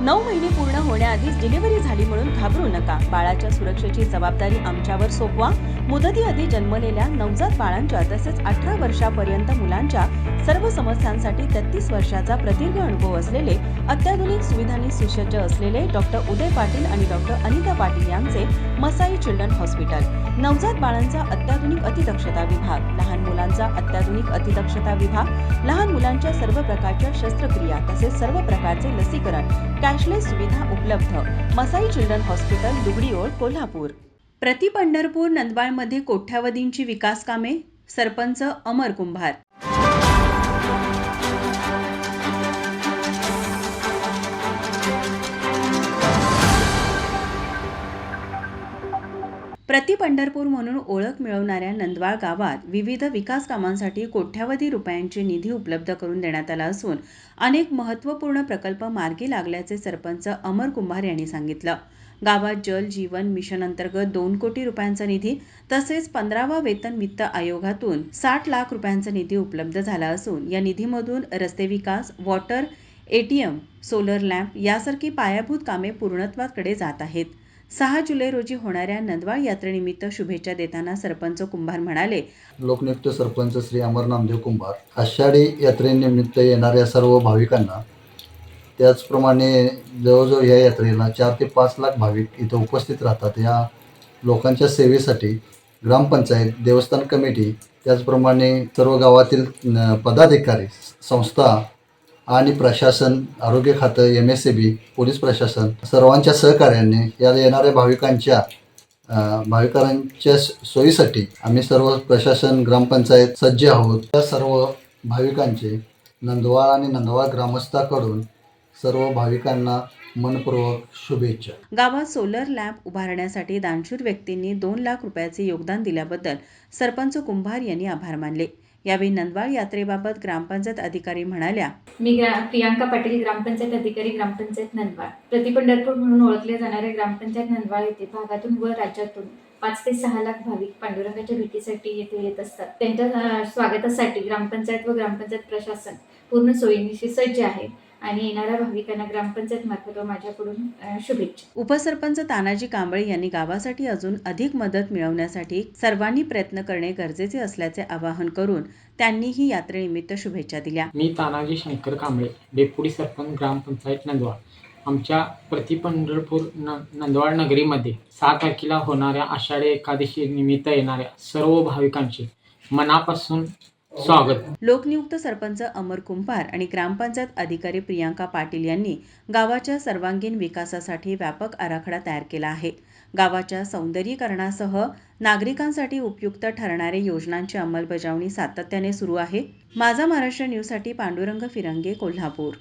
नऊ महिने पूर्ण होण्याआधीच डिलिव्हरी झाली म्हणून घाबरू नका. बाळाच्या सुरक्षेची जबाबदारी आमच्यावर सोपवा. मुदतीआधी जन्मलेल्या नवजात बाळांच्या तसेच अठरा वर्षापर्यंत मुलांच्या सर्व समस्यांसाठी तेहतीस वर्षाचा प्रदीर्घ अनुभव असलेले अत्याधुनिक सुविधांनी सुसज्ज असलेले डॉक्टर उदय पाटील आणि डॉक्टर अनिता पाटील यांचे मसाई चिल्ड्रन हॉस्पिटल नवजात बाळांचा अत्याधुनिक अतिदक्षता विभाग लहान मुलांचा अत्याधुनिक अतिदक्षता विभाग लहान मुलांच्या सर्व प्रकारच्या शस्त्रक्रिया तसेच सर्व प्रकारचे लसीकरण कॅशलेस सुविधा उपलब्ध. मसाई चिल्ड्रन हॉस्पिटल दुगडीओळ कोल्हापूर. प्रति पंढरपूर नंदबाळमध्ये कोठ्यावधींची विकास कामे सरपंच अमर कुंभार. प्रति पंढरपूर म्हणून ओळख मिळवणाऱ्या नंदवाळ गावात विविध विकास कामांसाठी कोट्यावधी रुपयांचे निधी उपलब्ध करून देण्यात आला असून अनेक महत्त्वपूर्ण प्रकल्प मार्गी लागल्याचे सरपंच अमर कुंभार यांनी सांगितलं. गावात जल जीवन मिशन अंतर्गत दोन कोटी रुपयांचा निधी तसेच पंधरावा वेतन वित्त आयोगातून साठ लाख रुपयांचा निधी उपलब्ध झाला असून या निधीमधून रस्ते विकास वॉटर एटीएम सोलर लॅम्प यासारखी पायाभूत कामे पूर्णत्वाकडे जात आहेत. सहा जुलै रोजी होणाऱ्या नंदवाळ यात्रेनिमित्त शुभेच्छा देताना सरपंच कुंभार म्हणाले लोकनियुक्त सरपंच श्री अमर नामदेव कुंभार. आषाढी यात्रेनिमित्त येणाऱ्या सर्व भाविकांना त्याचप्रमाणे जवळजवळ या यात्रेला चार ते पाच लाख भाविक इथं उपस्थित राहतात. या लोकांच्या सेवेसाठी ग्रामपंचायत देवस्थान कमिटी त्याचप्रमाणे सर्व गावातील पदाधिकारी संस्था आणि प्रशासन आरोग्य खातं M S C B police प्रशासन सर्वांच्या सहकार्याने या येणाऱ्या भाविकांच्या भाविकांच्या सोयीसाठी आम्ही सर्व प्रशासन ग्रामपंचायत सज्ज आहोत. त्या सर्व भाविकांचे नंदवाळ आणि नंदवाळ ग्रामस्थाकडून सर्व भाविकांना मनपूर्वक शुभेच्छा. गावात सोलर लॅम्प उभारण्यासाठी दानशूर व्यक्तींनी दोन लाख रुपयाचे योगदान दिल्याबद्दल सरपंच कुंभार यांनी आभार मानले. यावेळी नंदवाळ यात्रेबाबत ग्रामपंचायत अधिकारी म्हणाल्या मी ग्रा प्रियांका पाटील ग्रामपंचायत अधिकारी ग्रामपंचायत नंदवाळ प्रतिपंढरपूर म्हणून ओळखले जाणारे ग्रामपंचायत नंदवाळ येथे भागातून व राज्यातून पाच ते सहा लाख भाविक पांडुरंगाच्या भेटीसाठी येथे येत असतात. त्यांच्या स्वागतासाठी ग्रामपंचायत व ग्रामपंचायत प्रशासन पूर्ण सोयीनिशी सज्ज आहे. आणि येणाऱ्या भाविकांना ग्रामपंचायत मार्फत माझ्याकडून शुभेच्छा. उपसरपंच तानाजी कांबळे यांनी गावासाठी अजून अधिक मदत मिळवण्यासाठी सर्वांनी प्रयत्न करणे गरजेचे असल्याचे आवाहन करून त्यांनीही यात्रेनिमित्त शुभेच्छा दिल्या. मी तानाजी शंकर कांबळे डेप्युटी सरपंच ग्रामपंचायत नंदवाळ आमच्या प्रति पंढरपूर न नंदवाळ नगरीमध्ये सहा तारखेला होणाऱ्या आषाढी एकादशी निमित्त येणाऱ्या सर्व भाविकांचे मनापासून स्वागत. लोकनियुक्त सरपंच अमर कुंभार आणि ग्रामपंचायत अधिकारी प्रियांका पाटील यांनी गावाच्या सर्वांगीण विकासासाठी व्यापक आराखडा तयार केला आहे. गावाच्या सौंदर्यीकरणासह नागरिकांसाठी उपयुक्त ठरणाऱ्या योजनांची अंमलबजावणी सातत्याने सुरू आहे. माझा महाराष्ट्र न्यूजसाठी पांडुरंग फिरंगे कोल्हापूर.